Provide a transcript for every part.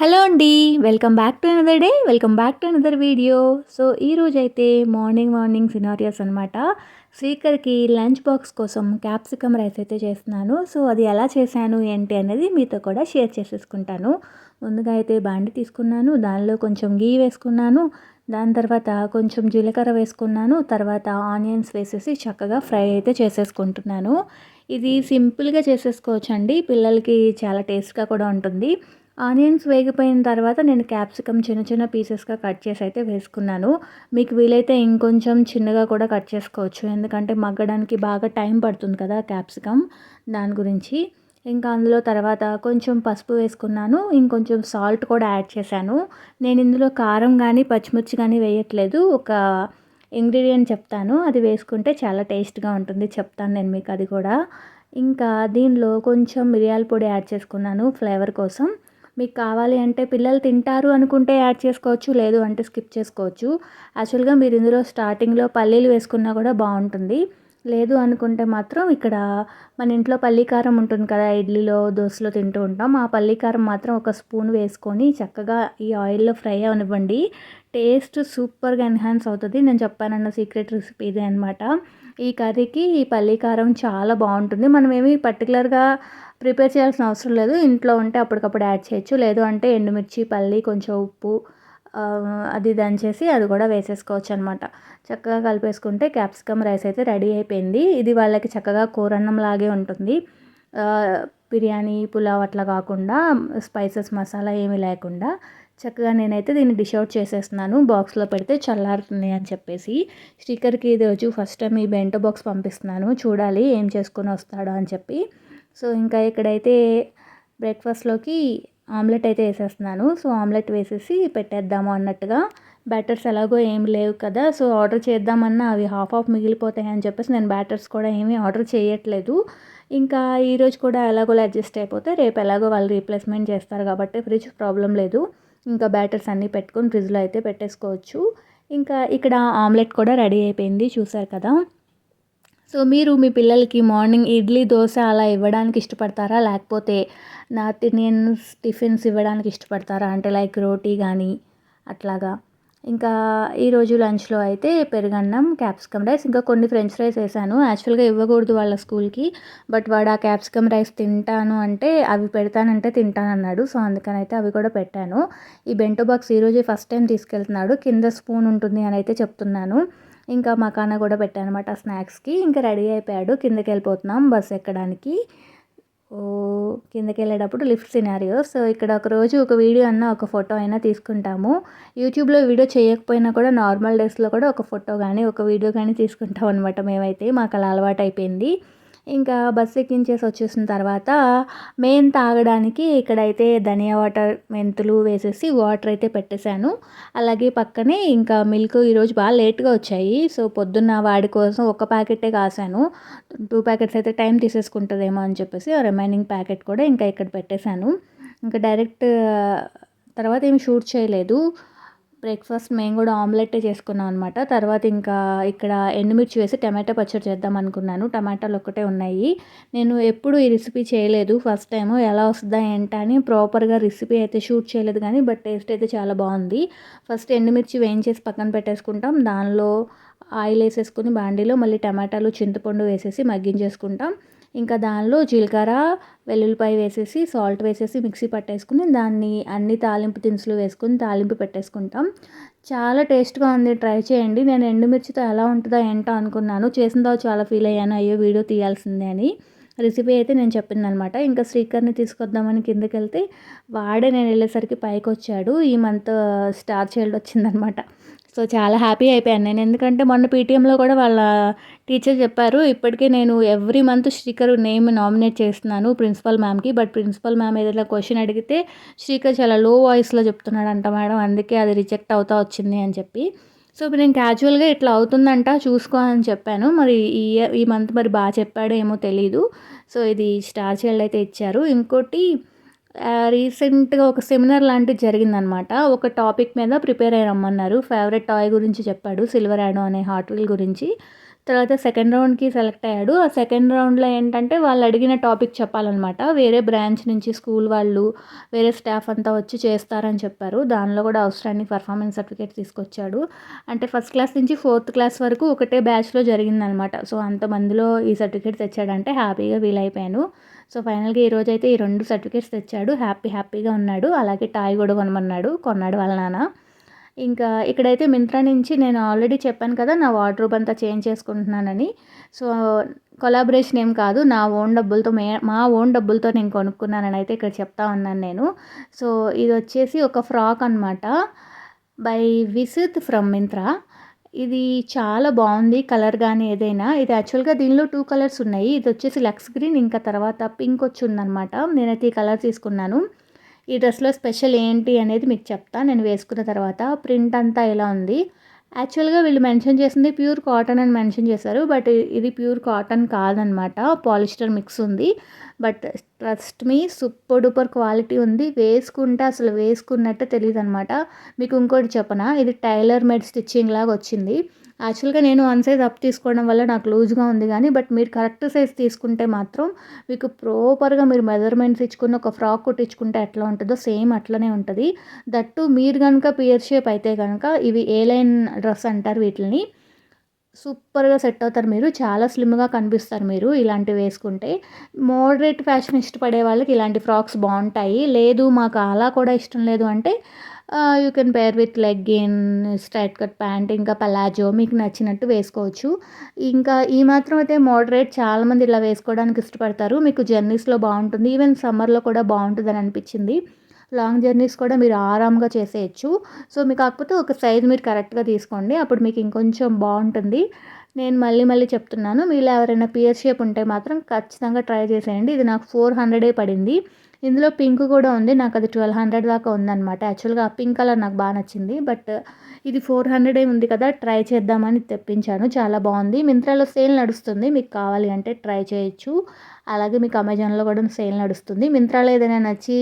Hello అండి welcome back to another day welcome back to another video. So ఈ రోజైతే morning morning scenarios అనమాట స్పీకర్కి లంచ్ బాక్స్ కోసం క్యాప్సికమ్ రైస్ అయితే చేస్తున్నాను. సో అది ఎలా చేశాను ఏంటి అనేది మీతో కూడా షేర్ చేసేసుకుంటాను. ముందుగా అయితే బాండి తీసుకున్నాను దానిలో కొంచెం గీ వేసుకున్నాను దాని తర్వాత కొంచెం జీలకర్ర వేసుకున్నాను తర్వాత ఆనియన్స్ వేసేసి చక్కగా ఫ్రై అయితే చేసేసుకుంటున్నాను. ఇది సింపుల్గా చేసేసుకోవచ్చండి పిల్లలకి చాలా టేస్ట్గా కూడా ఉంటుంది. ఆనియన్స్ వేగిపోయిన తర్వాత నేను క్యాప్సికమ్ చిన్న చిన్న పీసెస్గా కట్ చేసి అయితే వేసుకున్నాను. మీకు వీలైతే ఇంకొంచెం చిన్నగా కూడా కట్ చేసుకోవచ్చు. ఎందుకంటే మగ్గడానికి బాగా టైం పడుతుంది కదా క్యాప్సికమ్ దాని గురించి. ఇంకా అందులో తర్వాత కొంచెం పసుపు వేసుకున్నాను. ఇంకొంచెం సాల్ట్ కూడా యాడ్ చేశాను. నేను ఇందులో కారం కానీ పచ్చిమిర్చి కానీ వేయట్లేదు. ఒక ఇంగ్రీడియంట్ చెప్తాను. అది వేసుకుంటే చాలా టేస్ట్గా ఉంటుంది చెప్తాను నేను మీకు అది కూడా. ఇంకా దీనిలో కొంచెం మిరియాల పొడి యాడ్ చేసుకున్నాను ఫ్లేవర్ కోసం. మీకు కావాలి అంటే పిల్లలు తింటారు అనుకుంటే యాడ్ చేసుకోవచ్చు లేదు అంటే స్కిప్ చేసుకోవచ్చు. యాక్చువల్గా మీరు ఇందులో స్టార్టింగ్లో పల్లీలు వేసుకున్నా కూడా బాగుంటుంది. లేదు అనుకుంటే మాత్రం ఇక్కడ మన ఇంట్లో పల్లీకారం ఉంటుంది కదా ఇడ్లీలో దోశలో తింటూ ఉంటాం. ఆ పల్లీకారం మాత్రం ఒక స్పూన్ వేసుకొని చక్కగా ఈ ఆయిల్లో ఫ్రై అవనివ్వండి. టేస్ట్ సూపర్గా ఎన్హాన్స్ అవుతుంది. నేను చెప్పానన్న సీక్రెట్ రెసిపీ ఇదే అనమాట ఈ కర్రీకి ఈ పల్లీకారం చాలా బాగుంటుంది. మనం పర్టికులర్గా ప్రిపేర్ చేయాల్సిన అవసరం లేదు. ఇంట్లో ఉంటే అప్పటికప్పుడు యాడ్ చేయొచ్చు. లేదు అంటే ఎండుమిర్చి పల్లి కొంచెం ఉప్పు అది దంచేసి అది కూడా వేసేసుకోవచ్చు అనమాట చక్కగా కలిపేసుకుంటే క్యాప్సికమ్ రైస్ అయితే రెడీ అయిపోయింది. ఇది వాళ్ళకి చక్కగా కూరన్నం లాగే ఉంటుంది. బిర్యానీ పులావ్ అట్లా కాకుండా స్పైసెస్ మసాలా ఏమీ లేకుండా చక్కగా నేనైతే దీన్ని డిష్ అవుట్ చేసేస్తున్నాను. బాక్స్లో పెడితే చల్లారుతుంది అని చెప్పేసి స్టిక్కర్కి ఇది వచ్చి ఫస్ట్ టైం ఈ బెంటో బాక్స్ పంపిస్తున్నాను. చూడాలి ఏం చేసుకొని వస్తాడో అని చెప్పి. సో ఇంకా ఇక్కడైతే బ్రేక్ఫాస్ట్లోకి ఆమ్లెట్ అయితే వేసేస్తున్నాను. సో ఆమ్లెట్ వేసేసి పెట్టేద్దాము అన్నట్టుగా. బ్యాటర్స్ ఎలాగో ఏం లేవు కదా సో ఆర్డర్ చేద్దామన్నా అవి హాఫ్ ఆఫ్ మిగిలిపోతాయి అని చెప్పేసి నేను బ్యాటర్స్ కూడా ఏమీ ఆర్డర్ చేయట్లేదు. ఇంకా ఈరోజు కూడా ఎలాగో అడ్జస్ట్ అయిపోతే రేపు ఎలాగో వాళ్ళు రీప్లేస్మెంట్ చేస్తారు కాబట్టి ఫ్రిడ్జ్ ప్రాబ్లం లేదు. ఇంకా బ్యాటర్స్ అన్నీ పెట్టుకొని ఫ్రిడ్జ్లో అయితే పెట్టేసుకోవచ్చు. ఇంకా ఇక్కడ ఆమ్లెట్ కూడా రెడీ అయిపోయింది చూసారు కదా. సో మీరు మీ పిల్లలకి మార్నింగ్ ఇడ్లీ దోశ అలా ఇవ్వడానికి ఇష్టపడతారా? లేకపోతే నార్త్ ఇండియన్ టిఫిన్స్ ఇవ్వడానికి ఇష్టపడతారా? అంటే లైక్ రోటీ కానీ అట్లాగా. ఇంకా ఈరోజు లంచ్లో అయితే పెరుగన్నం క్యాప్సికమ్ రైస్ ఇంకా కొన్ని ఫ్రెంచ్ రైస్ వేసాను. యాక్చువల్గా ఇవ్వకూడదు వాళ్ళ స్కూల్కి బట్ వాడు ఆ క్యాప్సికమ్ రైస్ తింటాను అంటే అవి పెడతానంటే తింటాను అన్నాడు సో అందుకని అయితే అవి కూడా పెట్టాను. ఈ బెంటో బాక్స్ ఈరోజు ఫస్ట్ టైం తీసుకెళ్తున్నాడు. కింద స్పూన్ ఉంటుంది అని అయితే చెప్తున్నాను. ఇంకా మకానా కూడా పెట్టాను అనమాట స్నాక్స్కి. ఇంకా రెడీ అయిపోయాడు. కిందకి వెళ్ళిపోతున్నాం బస్సు ఎక్కడానికి. ఓ కిందకి వెళ్ళేటప్పుడు లిఫ్ట్ సినారియో. సో ఇక్కడ ఒక రోజు ఒక వీడియో అన్న ఒక ఫోటో అయినా తీసుకుంటాము. యూట్యూబ్లో వీడియో చేయకపోయినా కూడా నార్మల్ డేస్లో కూడా ఒక ఫోటో కానీ ఒక వీడియో కానీ తీసుకుంటాం అనమాట మేమైతే. మాకు అలా అలవాటు అయిపోయింది ఇంకా బస్ ఎక్కించేసి వచ్చేసిన తర్వాత మెయిన్ తాగడానికి ఇక్కడైతే ధనియా వాటర్ మెంతులు వేసేసి వాటర్ అయితే పెట్టేశాను. అలాగే పక్కనే ఇంకా మిల్క్ ఈరోజు బాగా లేట్గా వచ్చాయి. సో పొద్దున్న వాడి కోసం ఒక ప్యాకెటే కాసాను. టూ ప్యాకెట్స్ అయితే టైం తీసేసుకుంటుందేమో అని చెప్పేసి రిమైనింగ్ ప్యాకెట్ కూడా ఇంకా ఇక్కడ పెట్టేశాను. ఇంకా డైరెక్ట్ తర్వాత ఏమి షూట్ చేయలేదు. బ్రేక్ఫాస్ట్ మేము కూడా ఆమ్లెట్ చేసుకున్నాం అనమాట తర్వాత ఇంకా ఇక్కడ ఎండుమిర్చి వేసి టమాటా పచ్చడి చేద్దాం అనుకున్నాను. టమాటాలు ఒక్కటే ఉన్నాయి. నేను ఎప్పుడు ఈ రెసిపీ చేయలేదు. ఫస్ట్ టైము ఎలా వస్తుందా ఏంటని ప్రాపర్గా రెసిపీ అయితే షూట్ చేయలేదు కానీ బట్ టేస్ట్ అయితే చాలా బాగుంది. ఫస్ట్ ఎండుమిర్చి వేయించేసి పక్కన పెట్టేసుకుంటాం. దానిలో ఆయిల్ వేసేసుకుని బాండీలో మళ్ళీ టమాటాలు చింతపండు వేసేసి మగ్గించేసుకుంటాం. ఇంకా దానిలో జీలకర్ర వెల్లుల్లిపాయ వేసేసి సాల్ట్ వేసేసి మిక్సీ పట్టేసుకుని దాన్ని అన్ని తాలింపు దినుసులు వేసుకుని తాలింపు పెట్టేసుకుంటాం. చాలా టేస్ట్గా ఉంది. ట్రై చేయండి. నేను ఎండుమిర్చితో ఎలా ఉంటుందో ఏంటో అనుకున్నాను. చేసిన తర్వాత చాలా ఫీల్ అయ్యాను. అయ్యో వీడియో తీయాల్సిందే అని. రెసిపీ అయితే నేను చెప్పిందనమాట. ఇంకా శ్రీకర్ని తీసుకొద్దామని కిందకి వెళ్తే వాడే నేను వెళ్ళేసరికి పైకి వచ్చాడు ఈ మంత్ స్టార్ చైల్డ్ వచ్చిందనమాట. సో చాలా హ్యాపీ అయిపోయాను. నేను ఎందుకంటే మొన్న పీటీఎంలో కూడా వాళ్ళ టీచర్ చెప్పారు ఇప్పటికే నేను every month Srikar name nominate చేస్తున్నాను ప్రిన్సిపల్ మ్యామ్కి బట్ ప్రిన్సిపల్ మ్యామ్ ఏదైనా క్వశ్చన్ అడిగితే శ్రీకర్ చాలా లో వాయిస్లో చెప్తున్నాడు అంట మేడం అందుకే అది రిజెక్ట్ అవుతా వచ్చింది అని చెప్పి. సో ఇప్పుడు నేను క్యాజువల్గా ఇట్లా అవుతుందంట చూసుకో అని చెప్పాను. మరి ఈ ఈ మంత్ మరి బాగా చెప్పాడో ఏమో తెలీదు. సో ఇది స్టార్ చైల్డ్ అయితే ఇచ్చారు. ఇంకోటి రీసెంట్గా ఒక సెమినార్ లాంటిది జరిగిందనమాట. ఒక టాపిక్ మీద ప్రిపేర్ అయ్యి రమ్మన్నారు. ఫేవరెట్ టాయ్ గురించి చెప్పాడు. సిల్వర్ యాడో అనే హాట్ వీల్ గురించి. తర్వాత సెకండ్ రౌండ్కి సెలెక్ట్ అయ్యాడు. ఆ సెకండ్ రౌండ్లో ఏంటంటే వాళ్ళు అడిగిన టాపిక్ చెప్పాలన్నమాట. వేరే బ్రాంచ్ నుంచి స్కూల్ వాళ్ళు వేరే స్టాఫ్ అంతా వచ్చి చేస్తారని చెప్పారు. దానిలో కూడా అవసరాన్ని పర్ఫార్మెన్స్ సర్టిఫికేట్ తీసుకొచ్చాడు. అంటే ఫస్ట్ క్లాస్ నుంచి ఫోర్త్ క్లాస్ వరకు ఒకటే బ్యాచ్లో జరిగిందనమాట సో అంతమందిలో ఈ సర్టిఫికేట్ తెచ్చాడంటే హ్యాపీగా ఫీల్ అయిపోయాను. సో ఫైనల్గా ఈరోజు అయితే ఈ రెండు సర్టిఫికేట్స్ తెచ్చాడు. హ్యాపీ హ్యాపీగా ఉన్నాడు. అలాగే టాయ్ కూడా కొనమన్నాడు. కొన్నాడు వాళ్ళ నాన్న. ఇంకా ఇక్కడైతే మింత్రా నుంచి నేను ఆల్రెడీ చెప్పాను కదా నా వార్డ్రోబ్ అంతా చేంజ్ చేసుకుంటున్నానని. సో కొలాబరేషన్ ఏం కాదు నా ఓన్ డబ్బులతో మే మా ఓన్ డబ్బులతో నేను కొనుక్కున్నానని అయితే ఇక్కడ చెప్తా ఉన్నాను నేను. సో ఇది వచ్చేసి ఒక ఫ్రాక్ అనమాట బై విసిత్ ఫ్రమ్ మింత్రా. ఇది చాలా బాగుంది కలర్ కానీ ఏదైనా. ఇది యాక్చువల్గా దీనిలో టూ కలర్స్ ఉన్నాయి. ఇది వచ్చేసి లక్స్ గ్రీన్ ఇంకా తర్వాత పింక్ వచ్చి ఉందనమాట నేనైతే ఈ కలర్ తీసుకున్నాను. ఈ డ్రెస్లో స్పెషల్ ఏంటి అనేది మీకు చెప్తా. నేను వేసుకున్న తర్వాత ప్రింట్ అంతా ఎలా ఉంది? యాక్చువల్గా వీళ్ళు మెన్షన్ చేసింది ప్యూర్ కాటన్ అని మెన్షన్ చేశారు. బట్ ఇది ప్యూర్ కాటన్ కాదనమాట. పాలిస్టర్ మిక్స్ ఉంది. But trust me super duper quality ఉంది. వేసుకుంటే అసలు వేసుకున్నట్టు తెలియదు అనమాట మీకు ఇంకోటి చెప్పనా? ఇది టైలర్ మేడ్ స్టిచ్చింగ్ లాగా వచ్చింది. యాక్చువల్గా నేను వన్ సైజ్ అప్ తీసుకోవడం వల్ల నాకు లూజ్గా ఉంది కానీ బట్ మీరు కరెక్ట్ సైజ్ తీసుకుంటే మాత్రం మీకు ప్రాపర్గా మీరు మెజర్మెంట్స్ ఇచ్చుకుని ఒక ఫ్రాక్ కుట్టించుకుంటే ఎట్లా ఉంటుందో సేమ్ అట్లనే ఉంటుంది. దట్టు మీరు కనుక పియర్ షేప్ అయితే కనుక ఇవి ఏ లైన్ డ్రెస్ అంటారు వీటిని సూపర్గా సెట్ అవుతారు మీరు చాలా స్లిమ్గా కనిపిస్తారు మీరు ఇలాంటివి వేసుకుంటే. మోడరేట్ ఫ్యాషన్ ఇష్టపడే వాళ్ళకి ఇలాంటి ఫ్రాక్స్ బాగుంటాయి. లేదు మాకు అలా కూడా ఇష్టం లేదు అంటే you can pair with legging straight cut pant ఇంకా పలాజో మీకు నచ్చినట్టు వేసుకోవచ్చు. ఇంకా ఈ మాత్రం అయితే మోడరేట్ చాలామంది ఇలా వేసుకోవడానికి ఇష్టపడతారు. మీకు జర్నీస్లో బాగుంటుంది. ఈవెన్ సమ్మర్లో కూడా బాగుంటుందని అనిపించింది. లాంగ్ జర్నీస్ కూడా మీరు ఆరామ్గా చేసేయచ్చు. సో మీకు కాకపోతే ఒక సైజ్ మీరు కరెక్ట్గా తీసుకోండి. అప్పుడు మీకు ఇంకొంచెం బాగుంటుంది. నేను మళ్ళీ మళ్ళీ చెప్తున్నాను. మీలో ఎవరైనా పియర్ షేప్ ఉంటే మాత్రం ఖచ్చితంగా ట్రై చేసేయండి. ఇది నాకు ఫోర్ హండ్రెడే పడింది. ఇందులో పింక్ కూడా ఉంది. నాకు అది ట్వెల్వ్ హండ్రెడ్ దాకా ఉందన్నమాట. యాక్చువల్గా ఆ పింక్ కలర్ నాకు బాగా నచ్చింది. బట్ ఇది ఫోర్ హండ్రెడే ఉంది కదా ట్రై చేద్దామని తెప్పించాను. చాలా బాగుంది. మింత్రాలో సేల్ నడుస్తుంది. మీకు కావాలి అంటే ట్రై చేయొచ్చు. అలాగే మీకు అమెజాన్లో కూడా సేల్ నడుస్తుంది. మింత్రాలో ఏదైనా నచ్చి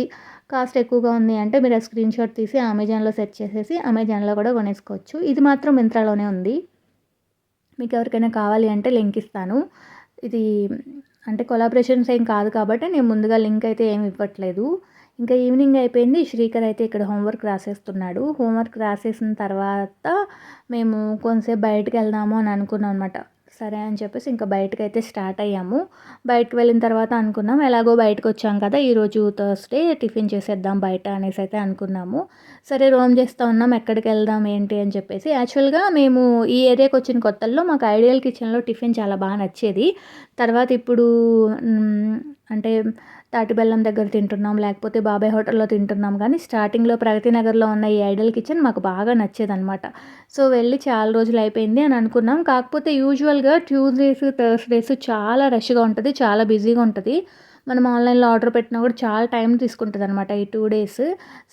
కాస్ట్ ఎక్కువగా ఉంది అంటే మీరు ఆ స్క్రీన్ షాట్ తీసి అమెజాన్లో సెర్చ్ చేసేసి అమెజాన్లో కూడా కొనేసుకోవచ్చు. ఇది మాత్రం మింత్రాలోనే ఉంది. మీకు ఎవరికైనా కావాలి అంటే లింక్ ఇస్తాను. ఇది అంటే కొలాబరేషన్స్ ఏం కాదు కాబట్టి నేను ముందుగా లింక్ అయితే ఏమి ఇవ్వట్లేదు. ఇంకా ఈవినింగ్ అయిపోయింది. శ్రీకర్ అయితే ఇక్కడ హోంవర్క్ రాసేస్తున్నాడు. హోంవర్క్ రాసేసిన తర్వాత మేము కొంతసేపు బయటకు వెళ్దాము అని అనుకున్నాం అనమాట సరే అని చెప్పేసి ఇంకా బయటకు అయితే స్టార్ట్ అయ్యాము. బయటకు వెళ్ళిన తర్వాత అనుకున్నాం ఎలాగో బయటకు వచ్చాం కదా ఈరోజు థర్స్డే టిఫిన్ చేసేద్దాం బయట అనేసి అయితే అనుకున్నాము. సరే రోమ్ చేస్తూ ఉన్నాం ఎక్కడికి వెళ్దాం ఏంటి అని చెప్పేసి. యాక్చువల్గా మేము ఈ ఏరియాకి వచ్చిన కొత్తల్లో మాకు ఐడియల్ కిచెన్లో టిఫిన్ చాలా బాగా నచ్చేది. తర్వాత ఇప్పుడు అంటే తాటిబెల్లం దగ్గర తింటున్నాం లేకపోతే బాబాయ్ హోటల్లో తింటున్నాం. కానీ స్టార్టింగ్లో ప్రగతి నగర్లో ఉన్న ఈ ఐడల్ కిచెన్ మాకు బాగా నచ్చేదనమాట సో వెళ్ళి చాలా రోజులు అయిపోయింది అని అనుకున్నాం. కాకపోతే యూజువల్గా ట్యూస్డేస్ థర్స్డేస్ చాలా రష్గా ఉంటుంది చాలా బిజీగా ఉంటుంది. మనం ఆన్లైన్లో ఆర్డర్ పెట్టినా కూడా చాలా టైం తీసుకుంటుంది అనమాట ఈ టూ డేస్.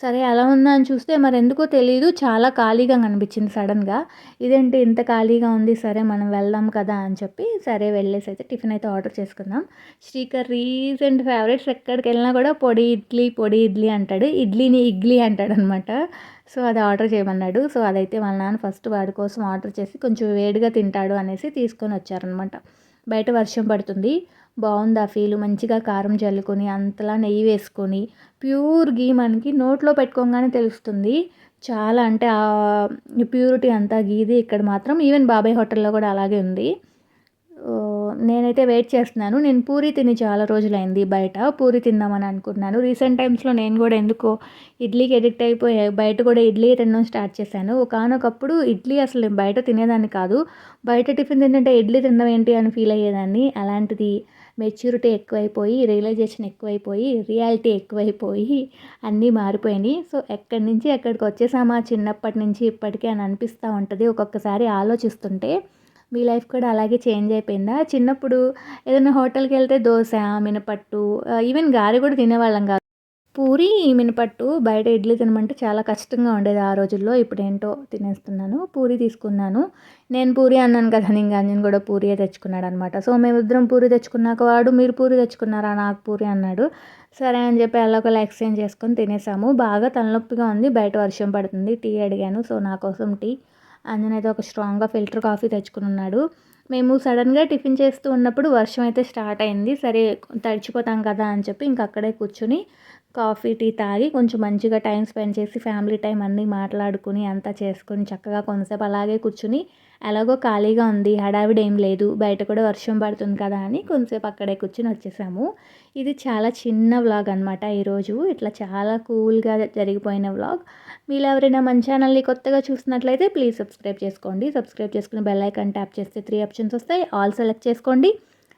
సరే అలా ఉందా అని చూస్తే మరి ఎందుకో తెలియదు చాలా ఖాళీగా కనిపించింది సడన్గా. ఇదేంటి ఇంత ఖాళీగా ఉంది సరే మనం వెళ్దాం కదా అని చెప్పి సరే వెళ్ళేసి అయితే టిఫిన్ అయితే ఆర్డర్ చేసుకుందాం. శ్రీకర్ రీసెంట్ ఫేవరెట్స్ ఎక్కడికి వెళ్ళినా కూడా పొడి ఇడ్లీ పొడి ఇడ్లీ అంటాడు. ఇడ్లీని ఇడ్లీ అంటాడు అనమాట సో అది ఆర్డర్ చేయమన్నాడు. సో అదైతే వాళ్ళ నాన్న ఫస్ట్ వాడి కోసం ఆర్డర్ చేసి కొంచెం వేడిగా తింటాడు అనేసి తీసుకొని వచ్చారనమాట బయట వర్షం పడుతుంది. బాగుంది ఆ ఫీల్ మంచిగా కారం చల్లుకొని అంతలా నెయ్యి వేసుకొని ప్యూర్ గీ మనకి నోట్లో పెట్టుకోగానే తెలుస్తుంది. చాలా అంటే ఆ ప్యూరిటీ అంతా గీది ఇక్కడ మాత్రం. ఈవెన్ బాబాయ్ హోటల్లో కూడా అలాగే ఉంది. నేనైతే వెయిట్ చేస్తున్నాను. నేను పూరి తిని చాలా రోజులైంది బయట. పూరి తిందామని అనుకున్నాను. రీసెంట్ టైమ్స్లో నేను కూడా ఎందుకో ఇడ్లీకి ఎడిక్ట్ అయిపోయి బయట కూడా ఇడ్లీ తినడం స్టార్ట్ చేశాను. ఒకనొకప్పుడు ఇడ్లీ అసలు బయట తినేదాన్ని కాదు. బయట టిఫిన్ తింటుంటే ఇడ్లీ తినడం ఏంటి అని ఫీల్ అయ్యేదాన్ని. అలాంటిది మెచ్యూరిటీ ఎక్కువైపోయి రియలైజేషన్ ఎక్కువైపోయి రియాలిటీ ఎక్కువైపోయి అన్నీ మారిపోయినాయి. సో ఎక్కడి నుంచి ఎక్కడికి వచ్చేసామా చిన్నప్పటి నుంచి ఇప్పటికీ అని అనిపిస్తూ ఉంటుంది. ఒక్కొక్కసారి ఆలోచిస్తుంటే మీ లైఫ్ కూడా అలాగే చేంజ్ అయిపోయిందా? చిన్నప్పుడు ఏదైనా హోటల్కి వెళ్తే దోశ మినపట్టు ఈవెన్ గారి కూడా తినేవాళ్ళం కాదు. పూరి మినపట్టు బయట ఇడ్లీ తినమంటే చాలా కష్టంగా ఉండేది ఆ రోజుల్లో. ఇప్పుడు ఏంటో తినేస్తున్నాను. పూరి తీసుకున్నాను. నేను పూరి అన్నాను కదా ఇంకా అంజన్ కూడా పూరియే తెచ్చుకున్నాడు అనమాట సో మేమిద్దరం పూరి తెచ్చుకున్నాక వాడు మీరు పూరి తెచ్చుకున్నారా నాకు పూరి అన్నాడు. సరే అని చెప్పి అలా ఎక్స్చేంజ్ చేసుకొని తినేసాము. బాగా తలనొప్పిగా ఉంది. బయట వర్షం పడుతుంది. టీ అడిగాను. సో నా కోసం టీ. అంజన్ అయితే ఒక స్ట్రాంగ్గా ఫిల్టర్ కాఫీ తెచ్చుకుని ఉన్నాడు. మేము సడన్గా టిఫిన్ చేస్తూ ఉన్నప్పుడు వర్షం అయితే స్టార్ట్ అయింది. సరే తడిచిపోతాం కదా అని చెప్పి ఇంక అక్కడే కూర్చుని కాఫీ టీ తాగి కొంచెం మంచిగా టైం స్పెండ్ చేసి ఫ్యామిలీ టైం అన్నీ మాట్లాడుకుని అంతా చేసుకొని చక్కగా కొంతసేపు అలాగే కూర్చుని ఎలాగో ఖాళీగా ఉంది హడావిడి ఏం లేదు బయట కూడా వర్షం పడుతుంది కదా అని కొంతసేపు అక్కడే కూర్చుని వచ్చేసాము. ఇది చాలా చిన్న వ్లాగ్ అనమాట ఈరోజు ఇట్లా చాలా కూల్గా జరిగిపోయిన వ్లాగ్. మీరు ఎవరైనా మన ఛానల్ని కొత్తగా చూసినట్లయితే ప్లీజ్ సబ్స్క్రైబ్ చేసుకోండి. సబ్స్క్రైబ్ చేసుకుని బెల్ ఐకాన్ ట్యాప్ చేస్తే త్రీ ఆప్షన్స్ వస్తాయి. ఆల్ సెలెక్ట్ చేసుకోండి.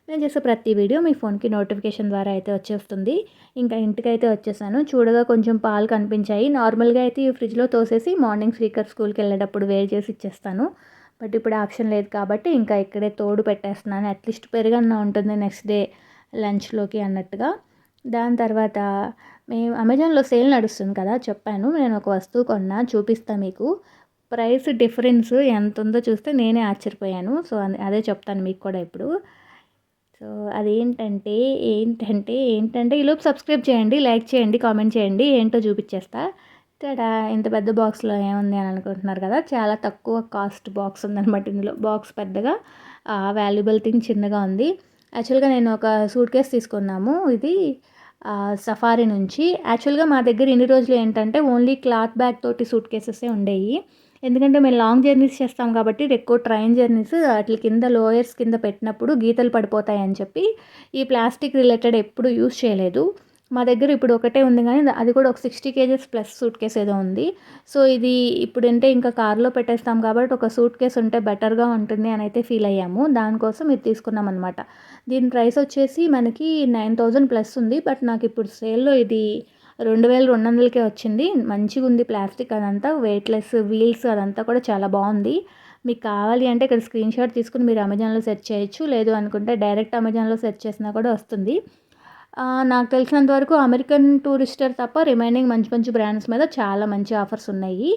నేను చేసే ప్రతి వీడియో మీ ఫోన్కి నోటిఫికేషన్ ద్వారా అయితే వచ్చేస్తుంది. ఇంకా ఇంటికి అయితే వచ్చేసాను. చూడగా కొంచెం పాలు కనిపించాయి. నార్మల్గా అయితే ఈ ఫ్రిడ్జ్లో తోసేసి మార్నింగ్ స్పీకర్ స్కూల్కి వెళ్ళేటప్పుడు వేడి చేసి ఇచ్చేస్తాను. బట్ ఇప్పుడు ఆప్షన్ లేదు కాబట్టి ఇంకా ఇక్కడే తోడు పెట్టేస్తున్నాను. అట్లీస్ట్ పెరుగన్న ఉంటుంది నెక్స్ట్ డే లంచ్లోకి అన్నట్టుగా. దాని తర్వాత మేము అమెజాన్లో సేల్ నడుస్తుంది కదా చెప్పాను. నేను ఒక వస్తువు కొన్నా చూపిస్తాను మీకు. ప్రైస్ డిఫరెన్స్ ఎంత ఉందో చూస్తే నేనే ఆశ్చర్యపోయాను. సో అదే చెప్తాను మీకు కూడా ఇప్పుడు. సో అదేంటంటే ఏంటంటే ఏంటంటే ఈలోపు సబ్స్క్రైబ్ చేయండి లైక్ చేయండి కామెంట్ చేయండి ఏంటో చూపించేస్తా ఇక్కడ ఇంత పెద్ద బాక్స్లో ఏముంది అని అనుకుంటున్నారు కదా చాలా తక్కువ కాస్ట్ బాక్స్ ఉందన్నమాట ఇందులో. బాక్స్ పెద్దగా వాల్యుబుల్ థింగ్ చిన్నగా ఉంది. యాక్చువల్గా నేను ఒక సూట్ కేస్ తీసుకున్నాము. ఇది సఫారీ నుంచి. యాక్చువల్గా మా దగ్గర ఇన్ని రోజులు ఏంటంటే ఓన్లీ క్లాత్ బ్యాగ్ తోటి సూట్ కేసెసే ఉండేవి ఎందుకంటే మేము లాంగ్ జర్నీస్ చేస్తాం కాబట్టి ఎక్కువ ట్రైన్ జర్నీస్ వాటి కింద లోయర్స్ కింద పెట్టినప్పుడు గీతలు పడిపోతాయని చెప్పి ఈ ప్లాస్టిక్ రిలేటెడ్ ఎప్పుడు యూస్ చేయలేదు. మా దగ్గర ఇప్పుడు ఒకటే ఉంది కానీ అది కూడా ఒక sixty kgs plus suitcase ఏదో ఉంది. సో ఇది ఇప్పుడు అంటే ఇంకా కార్లో పెట్టేస్తాం కాబట్టి ఒక సూట్ కేస్ ఉంటే బెటర్గా ఉంటుంది అని అయితే ఫీల్ అయ్యాము. దానికోసం ఇది తీసుకున్నాం అనమాట దీని ప్రైస్ వచ్చేసి మనకి నైన్ థౌజండ్ ప్లస్ ఉంది. బట్ నాకు ఇప్పుడు సేల్లో ఇది రెండు వేల రెండు వందలకే వచ్చింది. మంచిగా ఉంది ప్లాస్టిక్ అదంతా వెయిట్లెస్ వీల్స్ అదంతా కూడా చాలా బాగుంది. మీకు కావాలి అంటే ఇక్కడ స్క్రీన్ షాట్ తీసుకుని మీరు అమెజాన్లో సెర్చ్ చేయొచ్చు. లేదు అనుకుంటే డైరెక్ట్ అమెజాన్లో సెర్చ్ చేసినా కూడా వస్తుంది. నాకు తెలిసినంత వరకు అమెరికన్ టూరిస్టర్ తప్ప రిమైనింగ్ మంచి మంచి బ్రాండ్స్ మీద చాలా మంచి ఆఫర్స్ ఉన్నాయి.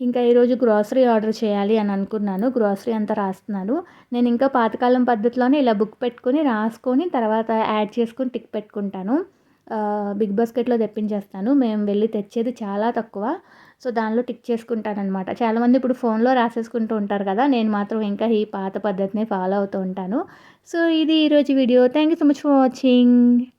ఇంకా ఈరోజు గ్రాసరీ ఆర్డర్ చేయాలి అని అనుకున్నాను. గ్రాసరీ అంతా రాస్తున్నాను. నేను ఇంకా పాతకాలం పద్ధతిలోనే ఇలా బుక్ పెట్టుకొని రాసుకొని తర్వాత యాడ్ చేసుకొని టిక్ పెట్టుకుంటాను. బిగ్ బాస్కెట్లో తెప్పించేస్తాను. మేము వెళ్ళి తెచ్చేది చాలా తక్కువ. సో దానిలో టిక్ చేసుకుంటానమాట చాలామంది ఇప్పుడు ఫోన్లో రాసేసుకుంటూ ఉంటారు కదా. నేను మాత్రం ఇంకా ఈ పాత పద్ధతిని ఫాలో అవుతూ ఉంటాను. సో ఇది ఈరోజు video. Thank you so much for watching.